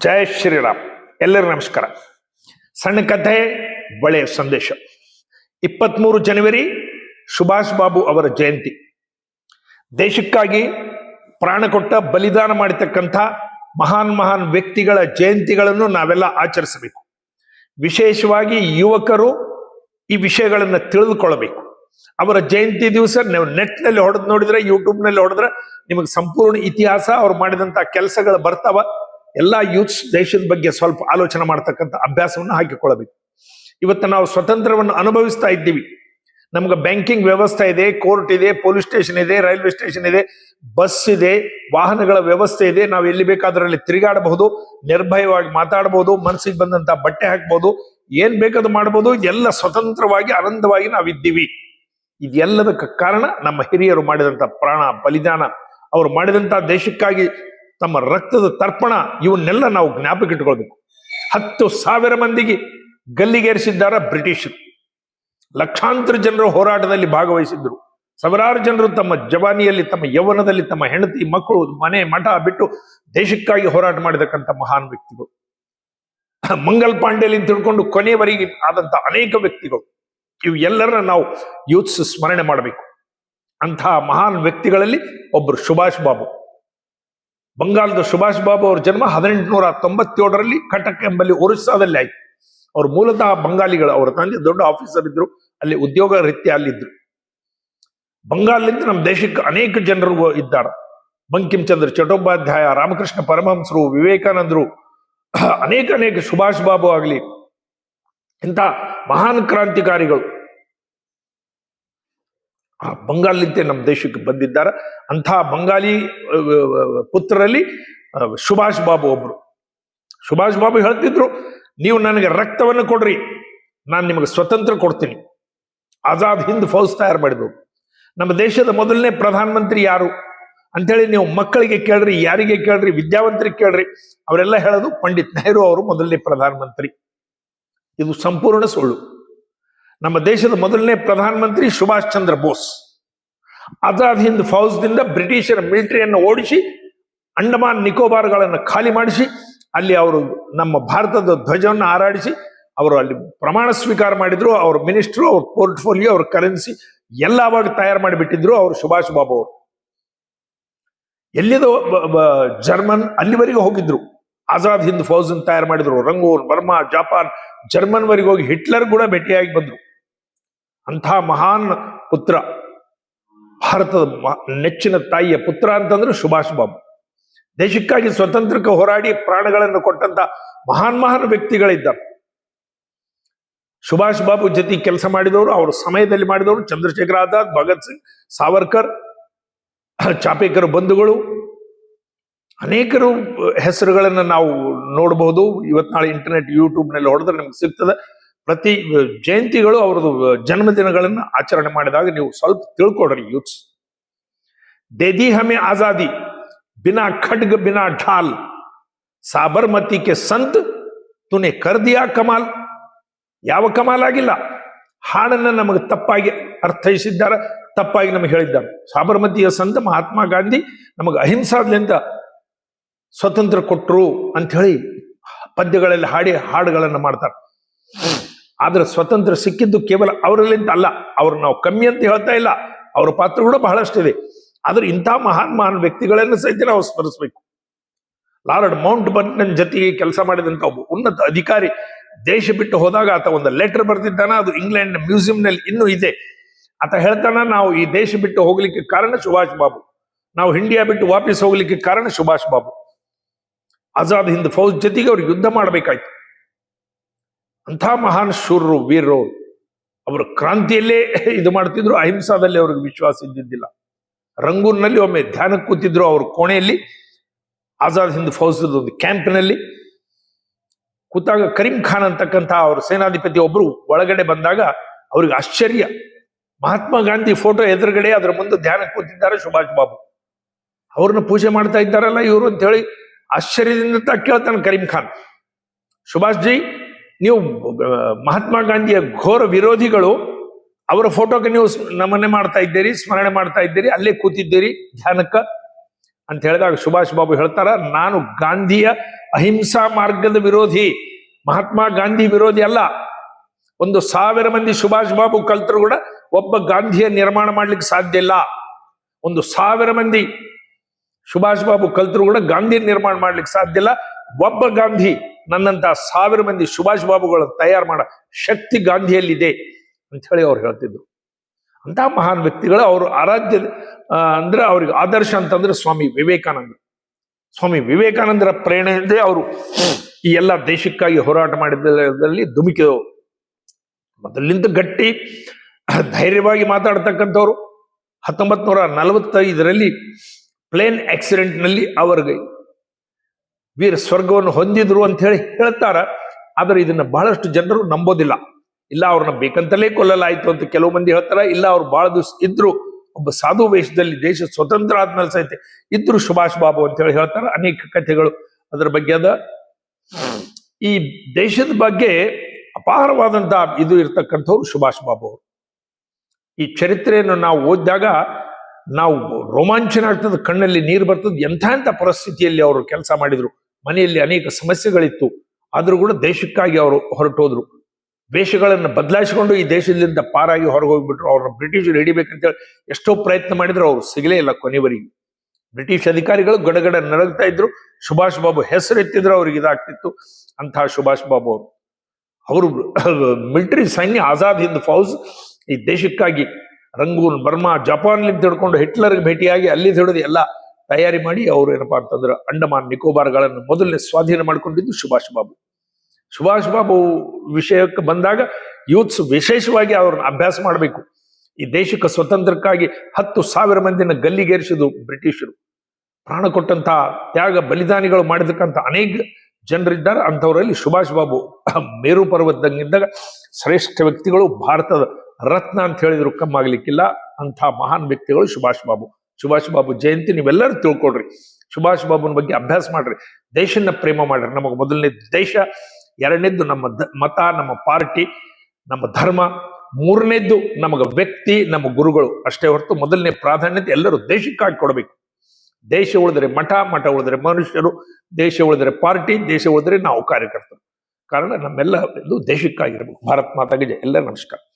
ಜಯ ಶ್ರೀರಾಮ್. ಎಲ್ಲರಿಗೂ ನಮಸ್ಕಾರ. ಸಣ್ಣ ಕಥೆ, ಬಳೆ ಸಂದೇಶ. ಇಪ್ಪತ್ಮೂರು ಜನವರಿ, ಸುಭಾಷ್ ಬಾಬು ಅವರ ಜಯಂತಿ. ದೇಶಕ್ಕಾಗಿ ಪ್ರಾಣ ಕೊಟ್ಟ, ಬಲಿದಾನ ಮಾಡಿರ್ತಕ್ಕಂಥ ಮಹಾನ್ ಮಹಾನ್ ವ್ಯಕ್ತಿಗಳ ಜಯಂತಿಗಳನ್ನು ನಾವೆಲ್ಲ ಆಚರಿಸಬೇಕು. ವಿಶೇಷವಾಗಿ ಯುವಕರು ಈ ವಿಷಯಗಳನ್ನು ತಿಳಿದುಕೊಳ್ಳಬೇಕು. ಅವರ ಜಯಂತಿ ದಿವಸ ನೀವು ನೆಟ್ನಲ್ಲಿ ಹೊಡೆದು ನೋಡಿದ್ರೆ ಯೂಟ್ಯೂಬ್ನಲ್ಲಿ ಹೊಡೆದ್ರೆ ನಿಮಗೆ ಸಂಪೂರ್ಣ ಇತಿಹಾಸ ಅವ್ರು ಮಾಡಿದಂತ ಕೆಲಸಗಳು ಬರ್ತಾವ. ಎಲ್ಲಾ ಯೂತ್ಸ್ ದೇಶದ ಬಗ್ಗೆ ಸ್ವಲ್ಪ ಆಲೋಚನೆ ಮಾಡ್ತಕ್ಕಂಥ ಅಭ್ಯಾಸವನ್ನು ಹಾಕಿಕೊಳ್ಳಬೇಕು. ಇವತ್ತು ನಾವು ಸ್ವತಂತ್ರವನ್ನು ಅನುಭವಿಸ್ತಾ ಇದ್ದೀವಿ. ನಮ್ಗೆ ಬ್ಯಾಂಕಿಂಗ್ ವ್ಯವಸ್ಥೆ ಇದೆ, ಕೋರ್ಟ್ ಇದೆ, ಪೊಲೀಸ್ ಸ್ಟೇಷನ್ ಇದೆ, ರೈಲ್ವೆ ಸ್ಟೇಷನ್ ಇದೆ, ಬಸ್ ಇದೆ, ವಾಹನಗಳ ವ್ಯವಸ್ಥೆ ಇದೆ. ನಾವು ಎಲ್ಲಿ ಬೇಕಾದ್ರಲ್ಲಿ ತಿರುಗಾಡಬಹುದು, ನಿರ್ಭಯವಾಗಿ ಮಾತಾಡಬಹುದು, ಮನಸ್ಸಿಗೆ ಬಂದಂತ ಬಟ್ಟೆ ಹಾಕ್ಬಹುದು, ಏನ್ ಬೇಕಾದ್ರೂ ಮಾಡಬಹುದು. ಎಲ್ಲ ಸ್ವತಂತ್ರವಾಗಿ, ಆನಂದವಾಗಿ ನಾವಿದ್ದೀವಿ. ಇದೆಲ್ಲದಕ್ಕೆ ಕಾರಣ ನಮ್ಮ ಹಿರಿಯರು ಮಾಡಿದಂತ ಪ್ರಾಣ, ಬಲಿದಾನ. ಅವರು ಮಾಡಿದಂತ ದೇಶಕ್ಕಾಗಿ ತಮ್ಮ ರಕ್ತದ ತರ್ಪಣ ಇವನ್ನೆಲ್ಲ ನಾವು ಜ್ಞಾಪಕ ಇಟ್ಕೊಳ್ಬೇಕು. ಹತ್ತು ಸಾವಿರ ಮಂದಿಗೆ ಗಲ್ಲಿಗೇರಿಸಿದ್ದಾರೆ ಬ್ರಿಟಿಷರು. ಲಕ್ಷಾಂತರ ಜನರು ಹೋರಾಟದಲ್ಲಿ ಭಾಗವಹಿಸಿದ್ರು ಸಾವಿರಾರು ಜನರು ತಮ್ಮ ಜವಾನಿಯಲ್ಲಿ, ತಮ್ಮ ಯೌವನದಲ್ಲಿ, ತಮ್ಮ ಹೆಂಡತಿ, ಮಕ್ಕಳು, ಮನೆ, ಮಠ ಬಿಟ್ಟು ದೇಶಕ್ಕಾಗಿ ಹೋರಾಟ ಮಾಡಿದಕ್ಕಂಥ ಮಹಾನ್ ವ್ಯಕ್ತಿಗಳು. ಮಂಗಲ್ ಪಾಂಡೆಲಿ ತಿಳ್ಕೊಂಡು ಕೊನೆಯವರೆಗೆ ಆದಂತ ಅನೇಕ ವ್ಯಕ್ತಿಗಳು. ಇವು ಎಲ್ಲರನ್ನ ನಾವು ಯೂತ್ಸ್ ಸ್ಮರಣೆ ಮಾಡಬೇಕು. ಅಂತಹ ಮಹಾನ್ ವ್ಯಕ್ತಿಗಳಲ್ಲಿ ಒಬ್ಬರು ಸುಭಾಷ್ ಬಾಬು. ಬಂಗಾಳದ ಸುಭಾಷ್ ಬಾಬು ಅವರ ಜನ್ಮ ಹದಿನೆಂಟುನೂರ ತೊಂಬತ್ತೇಳರಲ್ಲಿ ಕಟಕ್ ಎಂಬಲ್ಲಿ ಒರಿಸ್ಸಾದಲ್ಲಿ ಆಯ್ತು. ಅವ್ರ ಮೂಲತಃ ಬಂಗಾಲಿಗಳು ಅವರ ತಂದೆ ದೊಡ್ಡ ಆಫೀಸರ್ ಇದ್ರು, ಅಲ್ಲಿ ಉದ್ಯೋಗ ರೀತ್ಯ ಅಲ್ಲಿದ್ರು. ಬಂಗಾಳದಿಂದ ನಮ್ಮ ದೇಶಕ್ಕೆ ಅನೇಕ ಜನರು ಇದ್ದಾರೆ. ಬಂಕಿಂ ಚಂದ್ರ ಚಟ್ಟೋಪಾಧ್ಯಾಯ ರಾಮಕೃಷ್ಣ ಪರಮಹಂಸರು, ವಿವೇಕಾನಂದರು, ಅನೇಕ ಅನೇಕ ಸುಭಾಷ್ ಬಾಬು ಆಗಲಿ, ಇಂಥ ಮಹಾನ್ ಕ್ರಾಂತಿಕಾರಿಗಳು. ಆ ಬಂಗಾಲಿಂದ ನಮ್ಮ ದೇಶಕ್ಕೆ ಬಂದಿದ್ದಾರೆ. ಅಂಥ ಬಂಗಾಲಿ ಪುತ್ರರಲ್ಲಿ ಸುಭಾಷ್ ಬಾಬು ಒಬ್ರು. ಸುಭಾಷ್ ಬಾಬು ಹೇಳ್ತಿದ್ರು, ನೀವು ನನಗೆ ರಕ್ತವನ್ನು ಕೊಡ್ರಿ, ನಾನು ನಿಮಗೆ ಸ್ವತಂತ್ರ ಕೊಡ್ತೀನಿ. ಆಜಾದ್ ಹಿಂದ್ ಫೌಜ್ ತಯಾರು ಮಾಡಿದ್ರು. ನಮ್ಮ ದೇಶದ ಮೊದಲನೇ ಪ್ರಧಾನಮಂತ್ರಿ ಯಾರು? ಅಂತೇಳಿ ನೀವು ಮಕ್ಕಳಿಗೆ ಕೇಳ್ರಿ, ಯಾರಿಗೆ ಕೇಳ್ರಿ, ವಿದ್ಯಾವಂತರಿಗೆ ಕೇಳ್ರಿ, ಅವರೆಲ್ಲ ಹೇಳೋದು ಪಂಡಿತ್ ನೆಹರು ಅವರು ಮೊದಲನೇ ಪ್ರಧಾನಮಂತ್ರಿ. ಇದು ಸಂಪೂರ್ಣ ಸುಳ್ಳು. ನಮ್ಮ ದೇಶದ ಮೊದಲನೇ ಪ್ರಧಾನಮಂತ್ರಿ ಸುಭಾಷ್ ಚಂದ್ರ ಬೋಸ್. ಆಜಾದ್ ಹಿಂದ್ ಫೌಜ್ದಿಂದ ಬ್ರಿಟಿಷರ ಮಿಲಿಟರಿಯನ್ನು ಓಡಿಸಿ, ಅಂಡಮಾನ್ ನಿಕೋಬಾರ್ಗಳನ್ನು ಖಾಲಿ ಮಾಡಿಸಿ, ಅಲ್ಲಿ ಅವರು ನಮ್ಮ ಭಾರತದ ಧ್ವಜವನ್ನು ಹಾರಾಡಿಸಿ, ಅವರು ಅಲ್ಲಿ ಪ್ರಮಾಣ ಸ್ವೀಕಾರ ಮಾಡಿದ್ರು, ಅವ್ರ ಮಿನಿಸ್ಟ್ರು, ಅವ್ರ ಪೋರ್ಟ್ಫೋಲಿಯೋ, ಅವ್ರ ಕರೆನ್ಸಿ ಎಲ್ಲ ಅವಾಗ ತಯಾರು ಮಾಡಿಬಿಟ್ಟಿದ್ರು ಅವರು ಸುಭಾಷ್ ಬಾಬು ಅವರು. ಎಲ್ಲಿದೋ ಜರ್ಮನ್ ಅಲ್ಲಿವರೆಗೆ ಹೋಗಿದ್ರು. ಆಜಾದ್ ಹಿಂದ್ ಫೌಜ್ ತಯಾರು ಮಾಡಿದ್ರು. ರಂಗೂನ್, ಬರ್ಮಾ, ಜಪಾನ್ ಜರ್ಮನ್ ವರೆಗೆ ಹೋಗಿ ಹಿಟ್ಲರ್ ಕೂಡ ಭೇಟಿಯಾಗಿ ಬಂದ್ರು. ಅಂತಹ ಮಹಾನ್ ಪುತ್ರ. ಭಾರತದ ನೆಚ್ಚಿನ ತಾಯಿಯ ಪುತ್ರ ಅಂತಂದ್ರೆ ಸುಭಾಷ್ ಬಾಬು. ದೇಶಕ್ಕಾಗಿ ಸ್ವತಂತ್ರಕ್ಕೆ ಹೋರಾಡಿ ಪ್ರಾಣಗಳನ್ನು ಕೊಟ್ಟಂತ ಮಹಾನ್ ಮಹಾನ್ ವ್ಯಕ್ತಿಗಳಿದ್ದಾರೆ. ಸುಭಾಷ್ ಬಾಬು ಜೊತೆ ಕೆಲಸ ಮಾಡಿದವರು, ಅವ್ರ ಸಮಯದಲ್ಲಿ ಮಾಡಿದವರು ಚಂದ್ರಶೇಖರ್ ಆಜಾದ್, ಭಗತ್ ಸಿಂಗ್, ಸಾವರ್ಕರ್, ಚಾಪೇಕರ್ ಬಂಧುಗಳು. ಅನೇಕರು ಹೆಸರುಗಳನ್ನು ನಾವು ನೋಡಬಹುದು ಇವತ್ತು ನಾಳೆ ಇಂಟರ್ನೆಟ್ ಯೂಟ್ಯೂಬ್ನಲ್ಲಿ ಹೊಡೆದ್ರೆ ನಮ್ಗೆ ಸಿಗ್ತದೆ. ಪ್ರತಿ ಜಯಂತಿಗಳು ಅವ್ರದ್ದು ಜನ್ಮದಿನಗಳನ್ನು ಆಚರಣೆ ಮಾಡಿದಾಗ ನೀವು ಸ್ವಲ್ಪ ತಿಳ್ಕೊಡ್ರಿ ಯೂತ್ಸ್. ದೇದಿ ಹಮೆ ಆಜಾದಿ, ಬಿನಾ ಖಡ್ಗ, ಬಿನಾ ಢಾಲ್ ಸಾಬರ್ಮತಿ ಕೆ ಸಂತ್, ತುನೆ ಕರ್ದಿಯಾ ಕಮಾಲ್. ಯಾವ ಕಮಾಲ್ ಆಗಿಲ್ಲ. ಹಾಡನ್ನ ನಮಗೆ ತಪ್ಪಾಗಿ ಅರ್ಥೈಸಿದ್ದಾರೆ, ತಪ್ಪಾಗಿ ನಮಗೆ ಹೇಳಿದ್ದಾರೆ. ಸಾಬರ್ಮತಿಯ ಸಂತ ಮಹಾತ್ಮ ಗಾಂಧಿ ನಮಗೆ ಅಹಿಂಸಾದ್ಲಿಂದ ಸ್ವತಂತ್ರ ಕೊಟ್ಟರು ಅಂತ ಪದ್ಯಗಳಲ್ಲಿ ಹಾಡಿ ಹಾಡುಗಳನ್ನು ಮಾಡ್ತಾರೆ. ಆದ್ರೆ ಸ್ವತಂತ್ರ ಸಿಕ್ಕಿದ್ದು ಕೇವಲ ಅವರಲ್ಲಿಂತ ಅಲ್ಲ. ಅವ್ರು ನಾವು ಕಮ್ಮಿ ಅಂತ ಹೇಳ್ತಾ ಇಲ್ಲ. ಅವರ ಪಾತ್ರ ಕೂಡ ಬಹಳಷ್ಟಿದೆ. ಆದ್ರೆ ಇಂಥ ಮಹಾನ್ ಮಹಾನ್ ವ್ಯಕ್ತಿಗಳನ್ನು ಸಹಿತ ನಾವು ಸ್ಮರಿಸಬೇಕು. ಲಾರ್ಡ್ ಮೌಂಟ್ ಬಟನ್ ಜೊತೆಗೆ ಕೆಲಸ ಮಾಡಿದಂತ ಒಬ್ಬ ಉನ್ನತ ಅಧಿಕಾರಿ ದೇಶ ಬಿಟ್ಟು ಹೋದಾಗ ಆತ ಒಂದು ಲೆಟರ್ ಬರ್ತಿದ್ದಾನೆ. ಅದು ಇಂಗ್ಲೆಂಡ್ ಮ್ಯೂಸಿಯಂನಲ್ಲಿ ಇನ್ನೂ ಇದೆ. ಆತ ಹೇಳ್ತಾನ, ನಾವು ಈ ದೇಶ ಬಿಟ್ಟು ಹೋಗ್ಲಿಕ್ಕೆ ಕಾರಣ ಸುಭಾಷ್ ಬಾಬು. ನಾವು ಇಂಡಿಯಾ ಬಿಟ್ಟು ವಾಪಸ್ ಹೋಗ್ಲಿಕ್ಕೆ ಕಾರಣ ಸುಭಾಷ್ ಬಾಬು. ಆಜಾದ್ ಹಿಂದ್ ಫೌಜ್ ಜೊತೆಗೆ ಅವ್ರಿಗೆ ಯುದ್ಧ ಮಾಡಬೇಕಾಯ್ತು. ಅಂಥ ಮಹಾನ್ ಶೂರರು, ವೀರರು, ಅವರು ಕ್ರಾಂತಿಯಲ್ಲೇ ಇದು ಮಾಡ್ತಿದ್ರು, ಅಹಿಂಸಾದಲ್ಲಿ ಅವ್ರಿಗೆ ವಿಶ್ವಾಸ ಇದ್ದಿದ್ದಿಲ್ಲ. ರಂಗೂರ್ನಲ್ಲಿ ಒಮ್ಮೆ ಧ್ಯಾನಕ್ಕೆ ಕೂತಿದ್ರು ಅವ್ರ ಕೋಣೆಯಲ್ಲಿ, ಆಜಾದ್ ಹಿಂದ್ ಫೌಜದ ಒಂದು ಕ್ಯಾಂಪ್ನಲ್ಲಿ. ಕೂತಾಗ ಕರೀಂ ಖಾನ್ ಅಂತಕ್ಕಂಥ ಅವ್ರ ಸೇನಾಧಿಪತಿ ಒಬ್ರು ಒಳಗಡೆ ಬಂದಾಗ ಅವ್ರಿಗೆ ಆಶ್ಚರ್ಯ. ಮಹಾತ್ಮ ಗಾಂಧಿ ಫೋಟೋ ಎದುರುಗಡೆ ಅದರ ಮುಂದೆ ಧ್ಯಾನಕ್ಕೆ ಕೂತಿದ್ದಾರೆ ಸುಭಾಷ್ ಬಾಬು. ಅವ್ರನ್ನ ಪೂಜೆ ಮಾಡ್ತಾ ಇದ್ದಾರಲ್ಲ ಇವರು ಅಂತ ಹೇಳಿ ಆಶ್ಚರ್ಯದಿಂದ ಕೇಳ್ತಾನೆ ಕರೀಂ ಖಾನ್. ಸುಭಾಷ್ ಜಿ ನೀವು ಮಹಾತ್ಮ ಗಾಂಧಿಯ ಘೋರ ವಿರೋಧಿಗಳು, ಅವರ ಫೋಟೋಗೆ ನೀವು ನಮನೆ ಮಾಡ್ತಾ ಇದ್ದೀರಿ, ಸ್ಮರಣೆ ಮಾಡ್ತಾ ಇದ್ದೀರಿ, ಅಲ್ಲೇ ಕೂತಿದ್ದೀರಿ, ಧ್ಯಾನಕ್ಕ ಅಂತ ಹೇಳಿದಾಗ ಸುಭಾಷ್ ಬಾಬು ಹೇಳ್ತಾರ, ನಾನು ಗಾಂಧಿಯ ಅಹಿಂಸಾ ಮಾರ್ಗದ ವಿರೋಧಿ, ಮಹಾತ್ಮ ಗಾಂಧಿ ವಿರೋಧಿ ಅಲ್ಲ. ಒಂದು ಸಾವಿರ ಮಂದಿ ಸುಭಾಷ್ ಬಾಬು ಕಲ್ತರು ಕೂಡ ಒಬ್ಬ ಗಾಂಧಿಯ ನಿರ್ಮಾಣ ಮಾಡ್ಲಿಕ್ಕೆ ಸಾಧ್ಯ ಇಲ್ಲ. ಒಂದು ಸಾವಿರ ಮಂದಿ ಸುಭಾಷ್ ಬಾಬು ಕಲ್ತರು ಕೂಡ ಗಾಂಧಿ ನಿರ್ಮಾಣ ಮಾಡ್ಲಿಕ್ಕೆ ಸಾಧ್ಯ ಇಲ್ಲ. ಒಬ್ಬ ಗಾಂಧಿ ನನ್ನಂತ ಸಾವಿರ ಮಂದಿ ಸುಭಾಷ್ ಬಾಬುಗಳು ತಯಾರು ಮಾಡೋ ಶಕ್ತಿ ಗಾಂಧಿಯಲ್ಲಿದೆ ಅಂತ ಹೇಳಿ ಅವ್ರು ಹೇಳ್ತಿದ್ರು. ಅಂತ ಮಹಾನ್ ವ್ಯಕ್ತಿಗಳು ಅವರು ಆರಾಧ್ಯ ಅಂದ್ರೆ ಅವ್ರಿಗೆ ಆದರ್ಶ ಅಂತಂದ್ರೆ ಸ್ವಾಮಿ ವಿವೇಕಾನಂದ. ಸ್ವಾಮಿ ವಿವೇಕಾನಂದರ ಪ್ರೇರಣೆಯಿಂದ ಅವರು ಈ ಎಲ್ಲ ದೇಶಕ್ಕಾಗಿ ಹೋರಾಟ ಮಾಡಿದಲ್ಲಿ ಧುಮುಕಿದವರು ಮೊದಲಿಂದ ಗಟ್ಟಿ, ಧೈರ್ಯವಾಗಿ ಮಾತಾಡ್ತಕ್ಕಂಥವ್ರು. ಹತ್ತೊಂಬತ್ ನೂರ ನಲವತ್ತೈದರಲ್ಲಿ ಪ್ಲೇನ್ ಆಕ್ಸಿಡೆಂಟ್ನಲ್ಲಿ ಅವರಿಗೆ ವೀರ ಸ್ವರ್ಗವನ್ನು ಹೊಂದಿದ್ರು ಅಂತ ಹೇಳಿ ಹೇಳ್ತಾರ. ಆದ್ರೆ ಇದನ್ನ ಬಹಳಷ್ಟು ಜನರು ನಂಬೋದಿಲ್ಲ. ಇಲ್ಲ, ಅವ್ರನ್ನ ಬೇಕಂತಲೇ ಕೊಲ್ಲಲಾಯ್ತು ಅಂತ ಕೆಲವು ಮಂದಿ ಹೇಳ್ತಾರ. ಇಲ್ಲ, ಅವ್ರು ಬಹಳ ದಿವಸ ಇದ್ರು, ಒಬ್ಬ ಸಾಧು ವೇಷದಲ್ಲಿ ದೇಶ ಸ್ವತಂತ್ರ ಆದ್ಮೇಲೆ ಸಹಿತ ಇದ್ರು ಸುಭಾಷ್ ಬಾಬು ಅಂತ ಹೇಳಿ ಹೇಳ್ತಾರ. ಅನೇಕ ಕಥೆಗಳು ಅದರ ಬಗ್ಗೆ ಅದ. ಈ ದೇಶದ ಬಗ್ಗೆ ಅಪಾರವಾದಂತ ಇದು ಇರ್ತಕ್ಕಂಥವ್ರು ಸುಭಾಷ್ ಬಾಬು ಅವರು. ಈ ಚರಿತ್ರೆಯನ್ನು ನಾವು ಓದಿದಾಗ ನಾವು ರೋಮಾಂಚನ ಆಗ್ತದೆ, ಕಣ್ಣಲ್ಲಿ ನೀರು ಬರ್ತದೆ, ಎಂಥ ಎಂಥ ಪರಿಸ್ಥಿತಿಯಲ್ಲಿ ಅವರು ಕೆಲಸ ಮಾಡಿದ್ರು. ಮನೆಯಲ್ಲಿ ಅನೇಕ ಸಮಸ್ಯೆಗಳಿತ್ತು. ಆದರೂ ಕೂಡ ದೇಶಕ್ಕಾಗಿ ಅವರು ಹೊರಟೋದ್ರು. ವೇಷಗಳನ್ನು ಬದಲಾಯಿಸಿಕೊಂಡು ಈ ದೇಶದಿಂದ ಪಾರಾಗಿ ಹೊರಗೆ ಹೋಗ್ಬಿಟ್ರು ಅವ್ರನ್ನ ಬ್ರಿಟಿಷರು ಹಿಡಿಬೇಕಂತೇಳಿ ಎಷ್ಟೋ ಪ್ರಯತ್ನ ಮಾಡಿದ್ರು. ಅವ್ರು ಸಿಗಲೇ ಇಲ್ಲ ಕೊನೆವರೆಗೆ. ಬ್ರಿಟಿಷ್ ಅಧಿಕಾರಿಗಳು ಗಡಗಡ ನರಗ್ತಾ ಇದ್ರು. ಸುಭಾಷ್ ಬಾಬು ಹೆಸರು ಎತ್ತಿದ್ರು ಅವ್ರಿಗೆ ಇದಾಗ್ತಿತ್ತು. ಅಂತಹ ಸುಭಾಷ್ ಬಾಬು ಅವರು. ಅವರು ಮಿಲಿಟರಿ ಸೈನ್ಯ ಆಜಾದ್ ಹಿಂದ್ ಫೌಜ್ ಈ ದೇಶಕ್ಕಾಗಿ ರಂಗೂನ್, ಬರ್ಮಾ, ಜಪಾನ್ಲಿಂದ ಹಿಡ್ಕೊಂಡು ಹಿಟ್ಲರ್ಗೆ ಭೇಟಿಯಾಗಿ ಅಲ್ಲಿ ಹಿಡಿದು ಎಲ್ಲ ತಯಾರಿ ಮಾಡಿ ಅವರು ಏನಪ್ಪಾ ಅಂತಂದ್ರೆ ಅಂಡಮಾನ್ ನಿಕೋಬಾರ್ಗಳನ್ನು ಮೊದಲನೇ ಸ್ವಾಧೀನ ಮಾಡಿಕೊಂಡಿದ್ದು ಸುಭಾಷ್ ಬಾಬು. ಸುಭಾಷ್ ಬಾಬು ವಿಷಯಕ್ಕೆ ಬಂದಾಗ ಯೂತ್ಸ್ ವಿಶೇಷವಾಗಿ ಅವ್ರನ್ನ ಅಭ್ಯಾಸ ಮಾಡಬೇಕು. ಈ ದೇಶಕ್ಕೆ ಸ್ವತಂತ್ರಕ್ಕಾಗಿ ಹತ್ತು ಸಾವಿರ ಮಂದಿನ ಗಲ್ಲಿಗೇರಿಸಿದ್ದು ಬ್ರಿಟಿಷರು. ಪ್ರಾಣ ಕೊಟ್ಟಂತಹ ತ್ಯಾಗ ಬಲಿದಾನಿಗಳು ಮಾಡಿದಕ್ಕಂಥ ಅನೇಕ ಜನರಿದ್ದಾರೆ. ಅಂಥವರಲ್ಲಿ ಸುಭಾಷ್ ಬಾಬು ಮೇರು ಪರ್ವತದಂಗಿದ್ದಾಗ ಶ್ರೇಷ್ಠ ವ್ಯಕ್ತಿಗಳು ಭಾರತದ ರತ್ನ ಅಂತ ಹೇಳಿದ್ರು ಕಮ್ಮಾಗ್ಲಿಕ್ಕಿಲ್ಲ. ಅಂಥ ಮಹಾನ್ ವ್ಯಕ್ತಿಗಳು ಸುಭಾಷ್ ಬಾಬು. ಸುಭಾಷ್ ಬಾಬು ಜಯಂತಿ ನೀವೆಲ್ಲರೂ ತಿಳ್ಕೊಡ್ರಿ ಸುಭಾಷ್ ಬಾಬುನ ಬಗ್ಗೆ ಅಭ್ಯಾಸ ಮಾಡ್ರಿ. ದೇಶನ ಪ್ರೇಮ ಮಾಡ್ರಿ. ನಮಗೆ ಮೊದಲನೇ ದೇಶ, ಎರಡನೇದ್ದು ನಮ್ಮ ಮತ, ನಮ್ಮ ಪಾರ್ಟಿ, ನಮ್ಮ ಧರ್ಮ, ಮೂರನೇದ್ದು ನಮಗೆ ವ್ಯಕ್ತಿ, ನಮ್ಮ ಗುರುಗಳು. ಅಷ್ಟೇ ಹೊರತು ಮೊದಲನೇ ಪ್ರಾಧಾನ್ಯತೆ ಎಲ್ಲರೂ ದೇಶಕ್ಕಾಗಿ ಕೊಡಬೇಕು. ದೇಶ ಉಳಿದರೆ ಮಠ ಮಠ ಉಳಿದರೆ ಮನುಷ್ಯರು, ದೇಶ ಉಳಿದರೆ ಪಾರ್ಟಿ, ದೇಶ ಉಳಿದರೆ ನಾವು ಕಾರ್ಯಕರ್ತರು. ಕಾರಣ ನಮ್ಮೆಲ್ಲ ಇದು ದೇಶಕ್ಕಾಗಿರಬೇಕು. ಭಾರತ್ ಮಾತಾಗಿದೆ. ಎಲ್ಲ ನಮಸ್ಕಾರ.